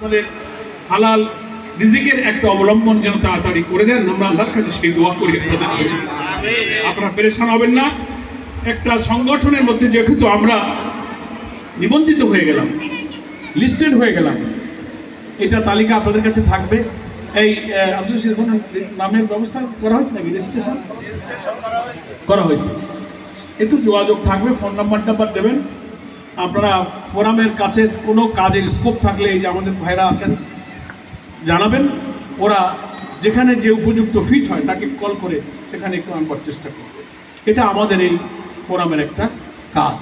আমাদের হালাল রিজিকের একটা অবলম্বন যেন তাড়াতাড়ি করে দেন আমরা আল্লাহর কাছে সেই দোয়া করি আপনাদের জন্য। আপনারা পেরেশান হবেন না। একটা সংগঠনের মধ্যে যেহেতু আমরা নিবন্ধিত হয়ে গেলাম লিস্টেড হয়ে গেলাম এটা তালিকা আপনাদের কাছে থাকবে। এই আব্দুল কোনো নামের ব্যবস্থা করা হয়েছে নাকি? রেজিস্ট্রেশন করা হয়েছে। একটু যোগাযোগ থাকবে ফোন নাম্বার টাম্বার দেবেন। আপনারা ফোরামের কাছে কোনো কাজের স্কোপ থাকলে এই যে আমাদের ভাইরা আছেন, জানাবেন। ওরা যেখানে যে উপযুক্ত ফিট হয় তাকে কল করে সেখানে একটু আনবার চেষ্টা করবে। এটা আমাদের এই ফোরামের একটা কাজ।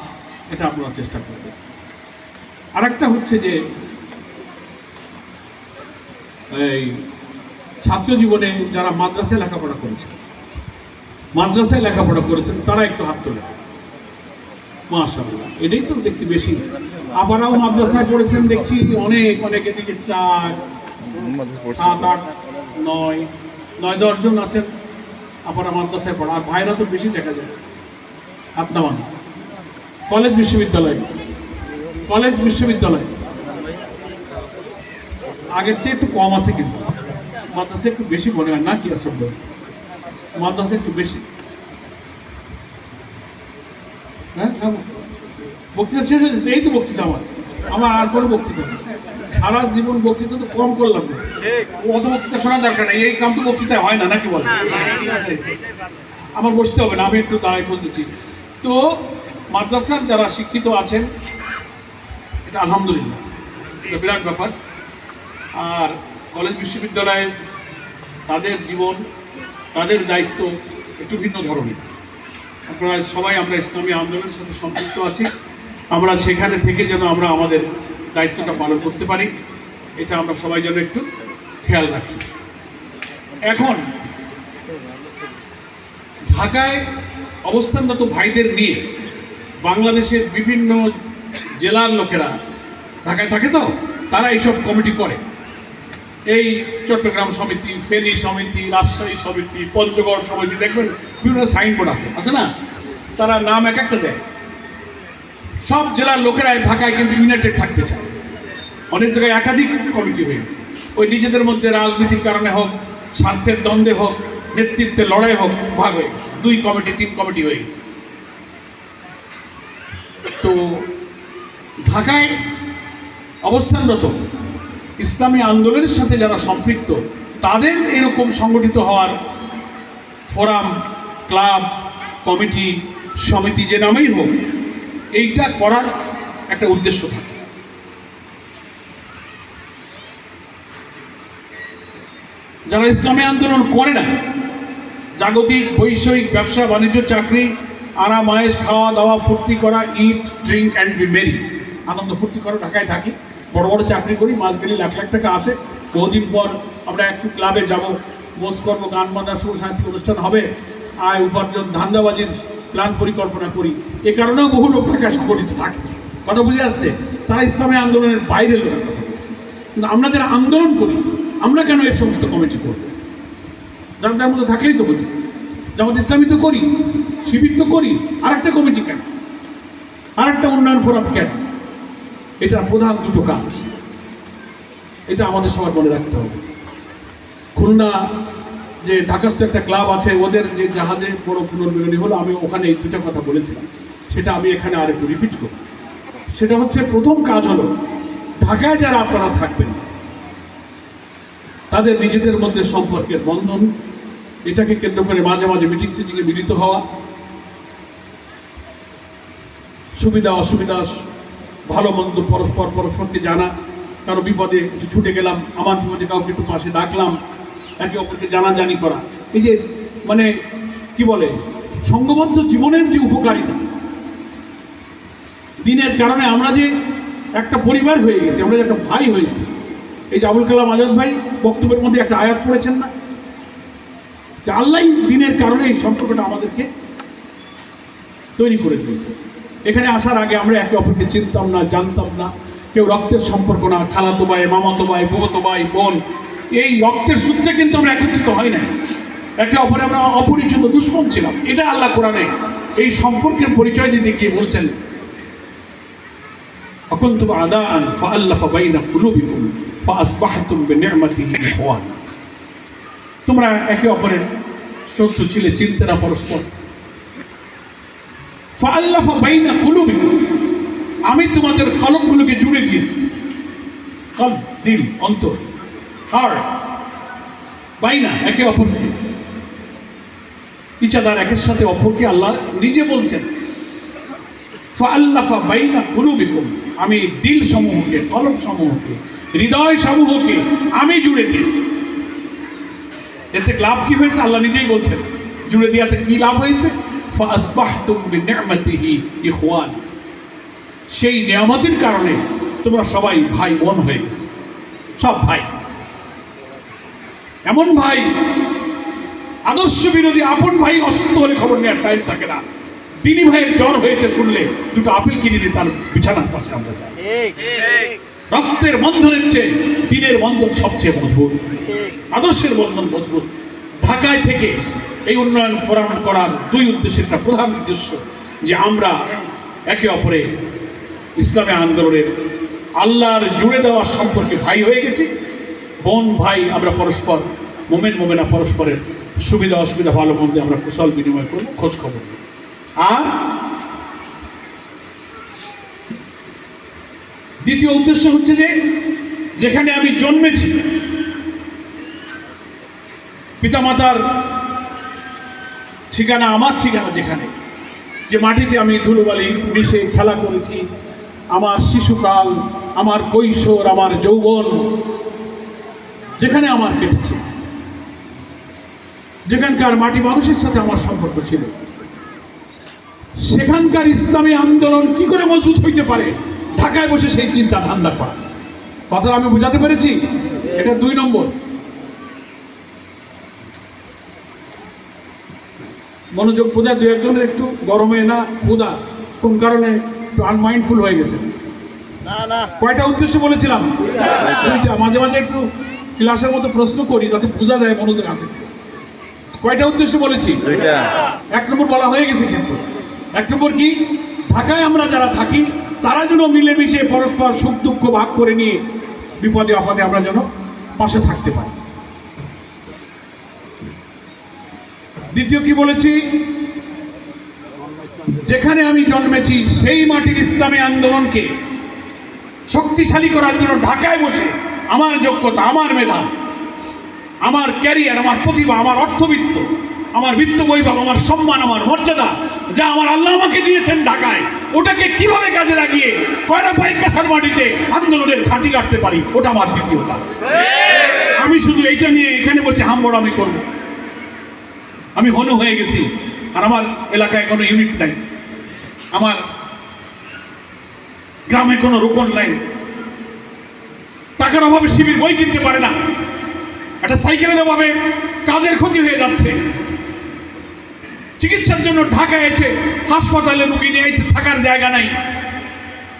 এটা আপনারা চেষ্টা করবেন। আরেকটা হচ্ছে যে, এই ছাত্র জীবনে যারা মাদ্রাসায় লেখাপড়া করেছেন, মাদ্রাসায় লেখাপড়া করেছেন, তারা একটু হাত তোলে মাশাআল্লাহ এটাই তো দেখছি বেশি। আবারও মাদ্রাসায় পড়েছেন দেখছি অনেক অনেক এদিকে চার সাত আট নয় নয় দশজন আছেন আবার মাদ্রাসায় পড়া। আর ভাইরা তো বেশি দেখা যায়। হাত নামান কলেজ বিশ্ববিদ্যালয়। কলেজ বিশ্ববিদ্যালয়। আগের চেয়ে একটু কম আছে কিন্তু। মাদ্রাসা একটু বেশি মনে হয়। না কি আসল মাদ্রাসা একটু বেশি। হ্যাঁ? হ্যাঁ। বক্তৃতা শেষ হয়েছে এই তো বক্তৃতা আমার। আমার আর কোনো বক্তৃতা নেই। সারা জীবন বক্তৃতা তো কম করলাম না। অত বক্তৃতা শোনার দরকার নেই। এই কাম তো বক্তৃতা হয় না, নাকি বলে? আমার বসতে হবে না, আমি একটু দাঁড়াই বসতেছি তো, মাদ্রাসার যারা শিক্ষিত আছেন, এটা আলহামদুলিল্লাহ। এটা বিরাট ব্যাপার। আর কলেজ বিশ্ববিদ্যালয়ে তাদের জীবন, তাদের দায়িত্ব একটু ভিন্ন ধরনের। আপনারা সবাই আমরা ইসলামী আন্দোলনের সাথে সম্পৃক্ত আছি। আমরা সেখানে থেকে যেন আমরা আমাদের দায়িত্বটা পালন করতে পারি, এটা আমরা সবাই যেন একটু খেয়াল রাখি। এখন ঢাকায় অবস্থানরত ভাইদের নিয়ে বাংলাদেশের বিভিন্ন জেলার লোকেরা ঢাকায় থাকে তো? তারা এইসব কমিটি করে। এই চট্টগ্রাম সমিতি, ফেনী সমিতি, রাজশাহী সমিতি, পঞ্চগড় সমিতি দেখবেন বিভিন্ন সাইনবোর্ড আছে আছে না? তারা নাম এক একটা দেয়। সব জেলার লোকেরাই ঢাকায় কিন্তু ইউনাইটেড থাকতে চায়। অনেক জায়গায় একাধিক কমিটি হয়ে গেছে। ওই নিজেদের মধ্যে রাজনীতির কারণে হোক, স্বার্থের দ্বন্দ্বে হোক, নেতৃত্বে লড়াই হোক, ভাগ হয়ে গেছে। দুই কমিটি তিন কমিটি হয়ে গেছে। তো ঢাকায় অবস্থানরত ইসলামী আন্দোলনের সাথে যারা সম্পৃক্ত, তাদের এরকম সংগঠিত হওয়ার ফোরাম, ক্লাব, কমিটি, সমিতি যে নামেই হোক, এইটা করার একটা উদ্দেশ্য থাকে। যারা ইসলামী আন্দোলন করে না, জাগতিক, বৈষয়িক, ব্যবসা, বাণিজ্য, চাকরি, আরাম আয়েস খাওয়া দাওয়া ফুর্তি করা eat drink and be merry আনন্দ ফুর্তি করে, ঢাকায় থাকি। বড় বড় চাকরি করি, মাস গেলে লাখ লাখ টাকা আসে। বহুদিন পর আমরা একটু ক্লাবে যাব। মোস করব গান বাজনা শুভ সাহিত্যিক অনুষ্ঠান হবে। আয়, উপার্জন, ধান্দাবাজির প্ল্যান পরিকল্পনা করি। এ কারণেও বহু লোক ঢাকায় সংগঠিত থাকে। কথা বুঝে আসছে? তারা ইসলামী আন্দোলনের বাইরে লোকের কথা কিন্তু আমরা যারা আন্দোলন করি, আমরা কেন এর সমস্ত কমিটি করব? যার তার মধ্যে থাকলেই তো হতো। যেমন ইসলামী তো করি, শিবির তো করি। আরেকটা কমিটি কেন? আরেকটা উন্নয়ন ফোরাম কেন? এটা প্রধান দুটো কাজ। এটা আমাদের সবার মনে রাখতে হবে। খুলনা যে ঢাকাস্থ একটা ক্লাব আছে, ওদের যে জাহাজে বড় পুনর্মিলনী হলো, আমি ওখানে এই দুটা কথা বলেছিলাম। সেটা আমি এখানে আর একটু রিপিট করব। সেটা হচ্ছে প্রথম কাজ হলো, ঢাকায় যারা আপনারা থাকবেন, তাদের নিজেদের মধ্যে সম্পর্কের বন্ধন, এটাকে কেন্দ্র করে মাঝে মাঝে মিটিং সিটিংয়ে মিলিত হওয়া সুবিধা অসুবিধা ভালো মন্দ পরস্পর পরস্পরকে জানা, কারও বিপদে একটু ছুটে গেলাম, আমার বিপদে কাউকে একটু পাশে ডাকলাম, একে অপরকে জানাজানি করা। এই যে মানে কি বলে সঙ্গবদ্ধ জীবনের যে উপকারিতা, দিনের কারণে আমরা যে একটা পরিবার হয়ে গেছি, আমরা যে একটা ভাই হয়েছি, এই যে আবুল কালাম আজাদ ভাই বক্তব্যের মধ্যে একটা আয়াত পড়েছেন না? আল্লাহ দিনের কারণে এই সম্পর্কটা আমাদেরকে তৈরি করে দিয়েছে। এখানে আসার আগে আমরা একে অপরকে চিনতাম না, জানতাম না। কেউ রক্তের সম্পর্ক না, খালাতো ভাই, মামাতো ভাই ভুবতো ভাই, বোন। এই রক্তের সূত্রে কিন্তু আমরা একত্রিত হয় না একে অপরে আমরা অপরিচিত দুশ্মন ছিলাম। এটা আল্লাহ কোরআনে এই সম্পর্কের পরিচয় দিতে গিয়ে বলছেন, অকন্তুম আদান ফাআল্লাফা বাইনা কুলুবিকুম ফাআসবাহতুম বিনি'মাতিহি তোমরা একে অপরের শত্রু ছিলে, চিনতে না, পরস্পর। কুলুবিকুম আমি তোমাদের কলমগুলোকে জুড়ে দিয়েছি। কল দিল, অন্তর হার্ট বাইনা, একে অপরকে। ইচ্ছাদার একের সাথে অপরকে আল্লাহ নিজে বলছেন, ফাআল্লাফা বাইনা কুলুবিকুম। আমি দিল সমূহকে, কলম সমূহকে, হৃদয় সমূহকে আমি জুড়ে দিয়েছি। এতে লাভ কি হয়েছে? আল্লাহ নিজেই বলছেন, জুড়ে দিয়াতে কি লাভ হয়েছে? ইখওয়ান। সেই নিয়ামতের কারণে তোমরা সবাই ভাই বোন হয়ে গেছে। সব ভাই। এমন ভাই আদর্শ বিরোধী আপন ভাই অসুস্থ হলে খবর নেওয়ার টাইম থাকে না। তিনি ভাইয়ের জ্বর হয়েছে শুনলে দুটো আপেল কিনে দিয়ে তার বিছানার পাশে আমরা যাই। রক্তের বন্ধনের চেয়ে দিনের বন্ধন সবচেয়ে মজবুত। আদর্শের বন্ধন মজবুত। ঢাকায় থেকে এই উন্নয়ন ফোরাম করার দুই উদ্দেশ্যের একটা প্রধান উদ্দেশ্য যে আমরা একে অপরে ইসলামী আন্দোলনের আল্লাহর জুড়ে দেওয়া সম্পর্কে ভাই হয়ে গেছি। বোন, ভাই আমরা পরস্পর, মোমেন, মোমেনা পরস্পরের সুবিধা, অসুবিধা, ভালো, মন্দে আমরা কুশল বিনিময় করব, খোঁজ খবর আর দ্বিতীয় উদ্দেশ্য হচ্ছে যে যেখানে আমি জন্মেছি, পিতামাতার ঠিকানা আমার ঠিকানা যেখানে। যে মাটিতে আমি ধুলোবালি মিশে খেলা করেছি, আমার শিশুকাল, আমার কৈশোর, আমার যৌবন, যেখানে আমার কেটেছে। যেখানকার মাটি মানুষের সাথে আমার সম্পর্ক ছিল। সেখানকার ইসলামী আন্দোলন কি করে মজবুত হইতে পারে? ঢাকায় বসে সেই চিন্তা ধান্দা করা কথাটা আমি বোঝাতে পেরেছি? এটা দুই নম্বর। মনোযোগ বোঝা দু একজনের একটু গরমে না ক্ষুদা কোন কারণে একটু আনমাইন্ডফুল হয়ে গেছে। না না। কয়টা উদ্দেশ্য বলেছিলাম? দুইটা। মাঝে মাঝে একটু ক্লাসের মতো প্রশ্ন করি যাতে বোঝা দেয় মনোযোগ আছে। কয়টা উদ্দেশ্য বলেছি? এক নম্বর বলা হয়ে গেছে কিন্তু। এক নম্বর কি? ঢাকায় আমরা যারা থাকি তারা যেন মিলেমিশে পরস্পর সুখ দুঃখ ভাগ করে নিয়ে বিপদে আপদে আমরা যেন পাশে থাকতে পারি। দ্বিতীয় কি বলেছি? যেখানে আমি জন্মেছি সেই মাটির ইসলামী আন্দোলনকে শক্তিশালী করার জন্য ঢাকায় বসে আমার যোগ্যতা আমার মেধা আমার ক্যারিয়ার আমার প্রতিভা আমার অর্থবিত্ত আমার বিত্ত বৈভব আমার সম্মান আমার মর্যাদা যা আমার আল্লাহ আমাকে দিয়েছেন ঢাকায় ওটাকে কীভাবে কাজে লাগিয়ে কয়লা পাইকাসার মাটিতে আন্দোলনের ঘাঁটি কাটতে পারি? ওটা আমার দ্বিতীয় কাজ। আমি শুধু এইটা নিয়ে এখানে বসে হাম্বড় আমি করব। আমি হনু হয়ে গেছি, আর আমার এলাকায় কোনো ইউনিট নাই। আমার গ্রামে কোনো রোপণ নাই। টাকার অভাবে শিবির বই কিনতে পারে না। একটা সাইকেলের অভাবে কাজের ক্ষতি হয়ে যাচ্ছে। চিকিৎসার জন্য ঢাকায় এসে হাসপাতালে রুগী নিয়ে এসে থাকার জায়গা নাই।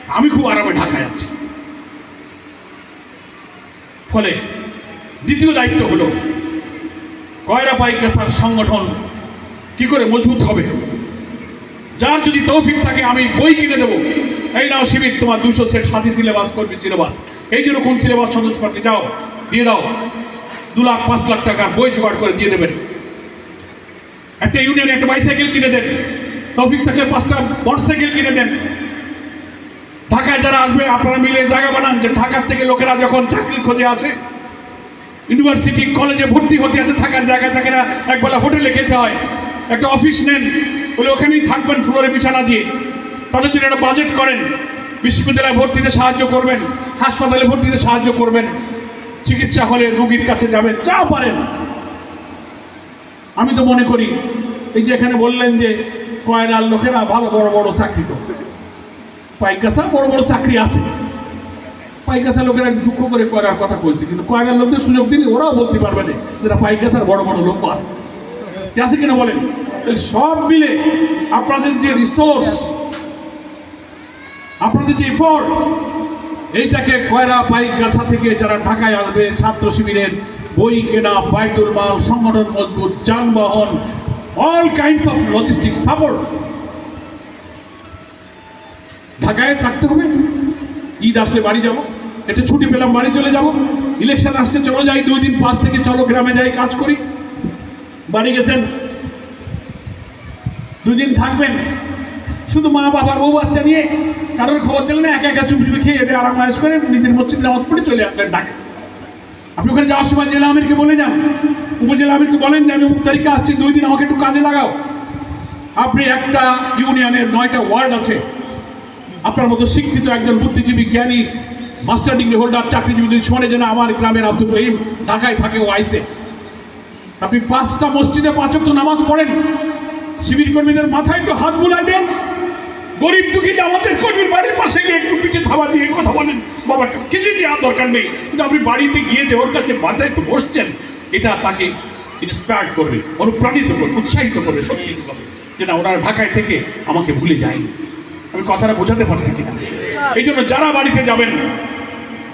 আমি খুব আরামে ঢাকায় আছি। ফলে দ্বিতীয় দায়িত্ব হলো কয়রা পাইকাছার সংগঠন কি করে মজবুত হবে? যার যদি তৌফিক থাকে, আমি বই কিনে দেবো। এই নাও শিবির, তোমার দুশো সেট সাথী সিলেবাস করবে, সিলেবাস। এই জন্য কোন সিলেবাস সদস্য পার্টি যাও, দিয়ে দাও। দু লাখ, পাঁচ লাখ টাকার বই জোগাড় করে দিয়ে দেবেন। একটা ইউনিয়নে একটা বাইসাইকেল কিনে দেন। তৌফিক থাকলে পাঁচটা মোটরসাইকেল কিনে দেন। ঢাকায় যারা আসবে, আপনারা মিলে জায়গা বানান যে ঢাকার থেকে লোকেরা যখন চাকরির খোঁজে আসে ইউনিভার্সিটি কলেজে ভর্তি হতে আছে, থাকার জায়গা থাকে না। একবেলা হোটেলে খেতে হয়। একটা অফিস নেন, বলে ওখানেই থাকবেন ফ্লোরে বিছানা দিয়ে। তাদের জন্য একটা বাজেট করেন। বিশ্ববিদ্যালয়ে ভর্তিতে সাহায্য করবেন, হাসপাতালে ভর্তিতে সাহায্য করবেন। চিকিৎসা হলে রুগীর কাছে যাবেন, যা পারেন। আমি তো মনে করি, এই যে এখানে বললেন যে কয়লার লোকেরা ভালো বড় বড় চাকরি করবে পাইকাসা বড় বড় চাকরি আছে। পাইকাসা লোকেরা দুঃখ করে কয়লার কথা কইছে, কিন্তু কয়লার লোকদের সুযোগ দিলে ওরাও বলতে পারবে না যেটা পাইকাসার বড় বড় লোক আছে। আছে কিনা বলেন? সব মিলে আপনাদের যে রিসোর্স আপনাদের যে এফোর্ট এইটাকে কয়রা পাইক গাছা থেকে যারা ঢাকায় আসবে, ছাত্র শিবিরের বই কেনা, বাইতুল মাল, সংগঠন মজবুত, যানবাহন all kinds of logistic support ঢাকায় থাকতে হবে। ঈদ আসলে বাড়ি যাব। একটু ছুটি পেলাম, বাড়ি চলে যাব। ইলেকশন আসছে, চলো যাই, দুই দিন পাঁচ থেকে চলো গ্রামে যাই, কাজ করি। বাড়ি গেছেন। দুই দিন থাকবেন। শুধু মা বাবার বউ, বাচ্চা নিয়ে কারোর খবর দিলেন না, একা একা চুপি খেয়ে এদের আরাম আয়েস করে নিজের মসজিদ নামাজ পড়ে চলে আসলেন ডাকে। আপনি ওখানে যাওয়ার সময় জেলা আমিরকে বলে যান। উপজেলা আমিরকে বলেন যে, আমি মুখ তারিখে আসছি, দুই দিন আমাকে একটু কাজে লাগাও। আপনি একটা ইউনিয়নের নয়টা ওয়ার্ড আছে। আপনার মতো শিক্ষিত একজন বুদ্ধিজীবী, জ্ঞানী মাস্টার ডিগ্রি হোল্ডার চাকরিজীবী যদি শোনে যেন আমার গ্রামের আব্দুল রহিম ঢাকায় থাকে ও আইসে। আপনি পাঁচটা মসজিদে পাঁচক তো নামাজ পড়েন, শিবির কর্মীদের মাথায় একটু হাত বুলাই দেন, গরিব দুঃখী আমাদের কর্মীর বাড়ির পাশে গিয়ে একটু পিছিয়ে থাবা দিয়ে কথা বলেন, বাবা, কিছুই দেওয়ার দরকার নেই। কিন্তু আপনি বাড়িতে গিয়ে যে ওর কাছে মাথায় একটু বসছেন, এটা তাকে ইন্সপায়ার করবে, অনুপ্রাণিত করবে, উৎসাহিত করবে, সত্যি করবে যে না, ওনারা ঢাকায় থেকে আমাকে ভুলে যায়নি। আমি কথাটা বোঝাতে পারছি কিনা? এই জন্য যারা বাড়িতে যাবেন,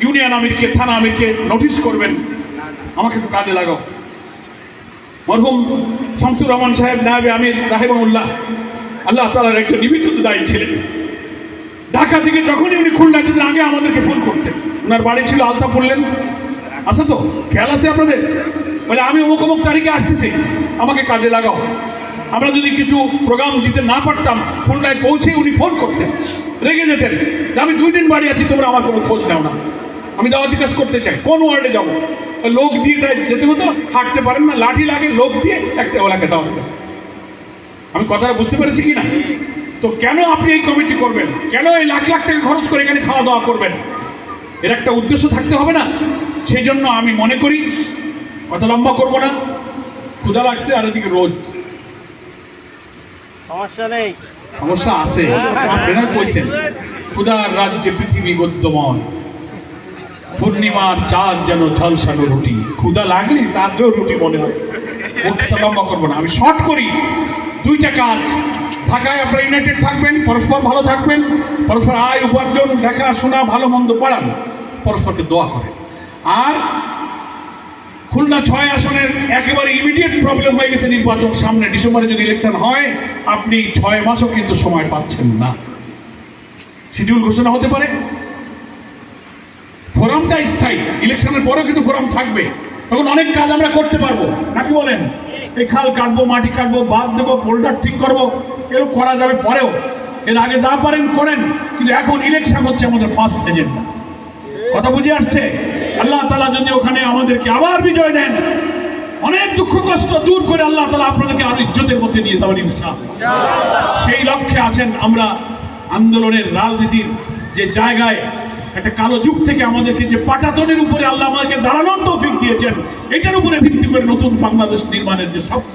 ইউনিয়ন আমিরকে, থানা আমিরকে নোটিশ করবেন, আমাকে একটু কাজে লাগাও। মরহুম শামসুর রহমান সাহেব, নায়াবে আমির রাহেবাউল্লাহ আল্লাহ তালার একটা নিবেদিত দায়ী ছিলেন। ঢাকা থেকে যখনই উনি খুলনা যেতেন আগে আমাদেরকে ফোন করতেন। ওনার বাড়ি ছিল আলতা পড়লেন আছে তো, খেয়াল আছে আপনাদের? মানে আমি অমুক অমুক তারিখে আসতেছি। আমাকে কাজে লাগাও। আমরা যদি কিছু প্রোগ্রাম দিতে না পারতাম খুলনায় পৌঁছে উনি ফোন করতেন। রেগে যেতেন। যে, আমি দুই দিন বাড়ি আছি, তোমরা আমার কোনো খোঁজ নাও না। আমি দাওয়াতি কাজ করতে চাই, কোন ওয়ার্ডে যাব? লোক দিয়ে তাই যেতে হতো, হাঁটতে পারেন না, লাঠি লাগে, লোক দিয়ে একটা ওলাকে দাওয়াতি কাজ আমি কথাটা বুঝতে পেরেছি কি না? তো কেন আপনি এই কমিটি করবেন? কেন এই লাখ লাখ টাকা খরচ করে এখানে খাওয়া দাওয়া করবেন? এর একটা উদ্দেশ্য থাকতে হবে না। সেই জন্য আমি মনে করি কথা লম্বা করব না। ক্ষুধা লাগছে আর এদিকে রোদ। সমস্যা নেই। সমস্যা আছে। আপনারা কইছেন ক্ষুধার রাজ্যে পৃথিবী গদ্যময় পূর্ণিমার চাঁদ যেন ঝলসানো রুটি। ক্ষুধা লাগলে চাঁদেও রুটি মনে হয়। বক্তৃতা লম্বা করব না। আমি শর্ট করি। দুইটা কাজ। ঢাকায় আপনারা ইউনাইটেড থাকবেন পরস্পর ভালো থাকবেন। পরস্পর আয় উপার্জন দেখাশোনা ভালো মন্দ পড়ান। পরস্পরকে দোয়া করেন। আর খুলনা ছয় আসনের একেবারে ইমিডিয়েট প্রবলেম হয়ে গেছে নির্বাচন সামনে। ডিসেম্বরে যদি ইলেকশন হয়, আপনি ছয় মাসও কিন্তু সময় পাচ্ছেন না। শিডিউল ঘোষণা হতে পারে। ফোরামটা স্থায়ী। ইলেকশনের পরেও কিন্তু ফোরাম থাকবে। তখন অনেক কাজ আমরা করতে পারব। নাকি বলেন? এই খাল কাটবো, মাটি কাটবো বাদ দেবো পোল্ডার ঠিক করব, এরকম করা যাবে পরেও। এর আগে যা পারেন করেন, কিন্তু এখন ইলেকশন হচ্ছে আমাদের ফার্স্ট এজেন্ডা কথা বুঝে আসছে? আল্লাহ তালা যদি ওখানে আমাদেরকে আবার বিজয় দেন অনেক দুঃখ কষ্ট দূর করে আল্লাহ তালা আপনাদেরকে আরও ইজ্জতের মধ্যে নিয়ে যাবেন ইনশাআল্লাহ। সেই লক্ষ্যে আছেন আমরা আন্দোলনের রাজনীতির যে জায়গায় একটা কালো যুগ থেকে আমাদেরকে যে পাটাতনের উপরে আল্লাহ আমাদেরকে দাঁড়ানোর তৌফিক দিয়েছেন, এটার উপরে ভিত্তি করে নতুন বাংলাদেশ নির্মাণের যে স্বপ্ন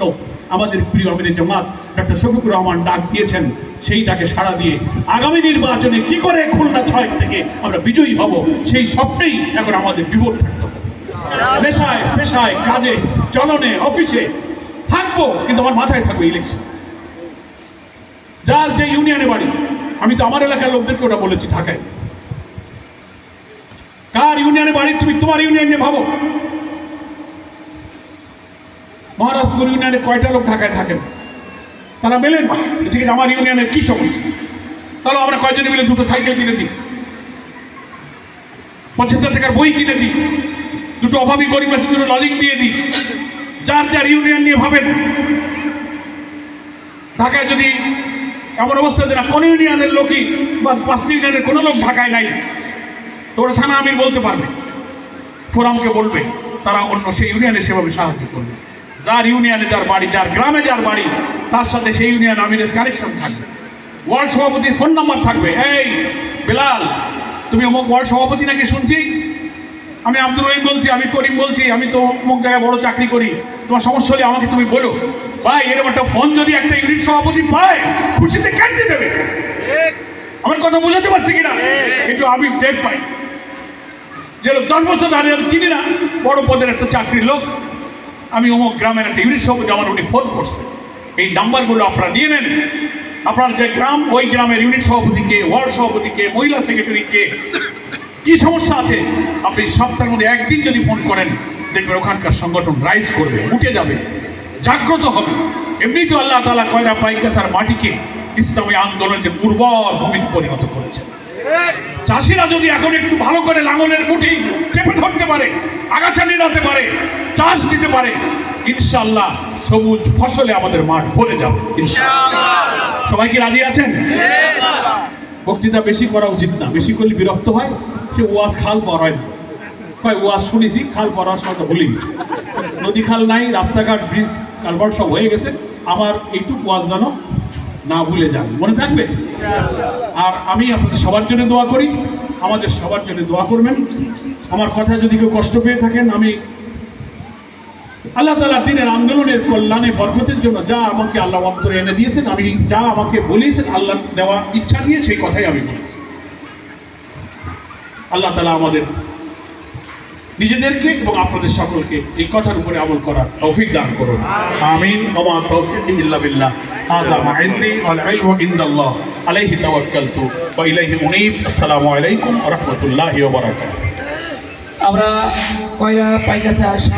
আমাদের প্রিয় আমিরের জামাত ডক্টর শফিকুর রহমান ডাক দিয়েছেন, সেইটাকে সাড়া দিয়ে আগামী নির্বাচনে কি করে খুলনা ছয় থেকে আমরা বিজয়ী হব, সেই স্বপ্নেই এখন আমাদের বিভোর থাকতে হবে। পেশায় পেশায়, কাজে, চলনে, অফিসে থাকব, কিন্তু আমার মাথায় থাকবে ইলেকশন যার যে ইউনিয়নে বাড়ি, আমি তো আমার এলাকার লোকদেরকে ওটা বলেছি ঢাকায়। কার ইউনিয়নে বাড়ি? তুমি তোমার ইউনিয়ন নিয়ে ভাবো। মহারাষ্ট্র ইউনিয়নে কয়টা লোক ঢাকায় থাকেন? তারা মেলেন? ঠিক আছে, আমার ইউনিয়নের কি সমস্যা? তাহলে আমরা কয়জনে মিলে দুটো সাইকেল কিনে দিই? পঞ্চাশ হাজার টাকার বই কিনে দিই? দুটো অভাবী গরিব আছে, দুটো লজিং দিয়ে দিই? যার যার ইউনিয়ন নিয়ে ভাবেন? ঢাকায় যদি এমন অবস্থা যে না, কোন ইউনিয়নের লোকই বা পাঁচটি ইউনিয়নের কোনো লোক ঢাকায় নাই তো ওরা থানা আমির বলতে পারবে। ফোরামকে বলবে তারা অন্য সেই ইউনিয়নে সেভাবে সাহায্য করবে। যার ইউনিয়নে যার বাড়ি যার গ্রামে যার বাড়ি তার সাথে সেই ইউনিয়ন আমিরের কানেকশন থাকবে। ওয়ার্ড সভাপতির ফোন নাম্বার থাকবে। এই বেলাল তুমি অমুক ওয়ার্ড সভাপতি নাকি শুনছি? আমি আব্দুর রহিম বলছি আমি করিম বলছি আমি তো অমুক জায়গায় বড় চাকরি করি। তোমার সমস্যা হলে আমাকে তুমি বলো। ভাই এরকম একটা ফোন যদি একটা ইউনিট সভাপতি পায় খুশিতে কাটতে দেবে? আমার কথা বোঝাতে পারছি কিনা? একটু আমি টের পাই। যে লোক দশ বছর ধরে চিনি না, বড় পদের একটা চাকরির লোক। আমি অমুক গ্রামের একটা ইউনিট সভাপতি, আমার উনি ফোন করছে। এই নাম্বারগুলো আপনারা নিয়ে নেন। আপনার যে গ্রাম, ওই গ্রামের ইউনিট সভাপতিকে ওয়ার্ড সভাপতিকে মহিলা সেক্রেটারিকে কি সমস্যা আছে? আপনি সপ্তাহের মধ্যে একদিন যদি ফোন করেন, দেখবেন ওখানকার সংগঠন রাইজ করবে, উঠে যাবে, জাগ্রত হবে। এমনি তো আল্লাহ তালা কয়রা পাইকাসার মাটিকে ইসলামী আন্দোলনের উর্বর ভূমিতে পরিণত করেছেন। চাষিরা যদি এখন একটু ভালো করে লাঙলের মুঠি চেপে ধরতে পারে, আগাছা নিরাতে পারে, চাষ দিতে পারে ইনশাল্লাহ সবুজ ফসলে আমাদের মাঠ ভরে যাবে সবাই কি রাজি আছেন? বক্তৃতা বেশি করা উচিত না, বেশি করলে বিরক্ত হয়, সে ওয়াজ খাল পর হয় না। কয় ওয়াজ শুনেছি, খাল পড়ার সময় গেছি। নদী খাল নাই, রাস্তাঘাট, ব্রিজ, কালভার্ট সব হয়ে গেছে, আমার এইটুকু ওয়াজ জানো না ভুলে যান। মনে থাকবে? আর আমি আপনাদের সবার জন্য দোয়া করি। আমাদের সবার জন্য দোয়া করবেন। আমার কথা যদি কেউ কষ্ট পেয়ে থাকেন, আমি আল্লাহ তালা দিনের আন্দোলনের কল্যাণে, বরকতের জন্য যা আমাকে আল্লাহ অন্তরে এনে দিয়েছেন, আমি যা আমাকে বলিয়েছেন আল্লাহ দেওয়া ইচ্ছা নিয়ে সেই কথাই আমি বলেছি। আল্লাহ তালা আমাদের নিজেদেরকে এবং আপনাদের সকলকে এই কথার উপরে আমল করার তৌফিক দান করুন। আমিন। ওমা তৌফিক ইল্লা বিল্লাহ। হাযা মা ইনদি আইল ওয়া ইনদাল্লাহ। আলাইহি তাওয়াক্কালতু ওয়া ইলাইহি উনীব আসসালামু আলাইকুম ওয়া রাহমাতুল্লাহি ওয়া বারাকাতুহু। আমরা কয়লা পাইকাছে আসা